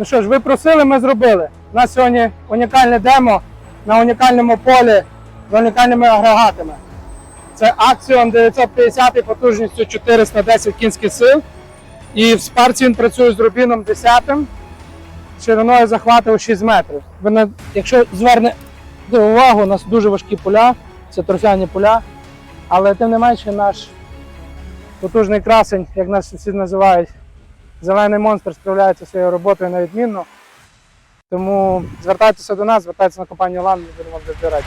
Ну що ж, ви просили, ми зробили. У нас сьогодні унікальне демо на унікальному полі з унікальними агрегатами. Це Axion 950 потужністю 410 кінських сил. І в спарці він працює з рубіном 10 шириною захвату 6 метрів. Ви на- якщо звернете увагу, у нас дуже важкі поля, це торфяні поля, але тим не менше наш потужний красень, як нас всі називають, зелений монстр справляється своєю роботою на відмінно. Тому звертайтеся до нас, звертайтеся на компанію Лан, ми будемо вам розбирати.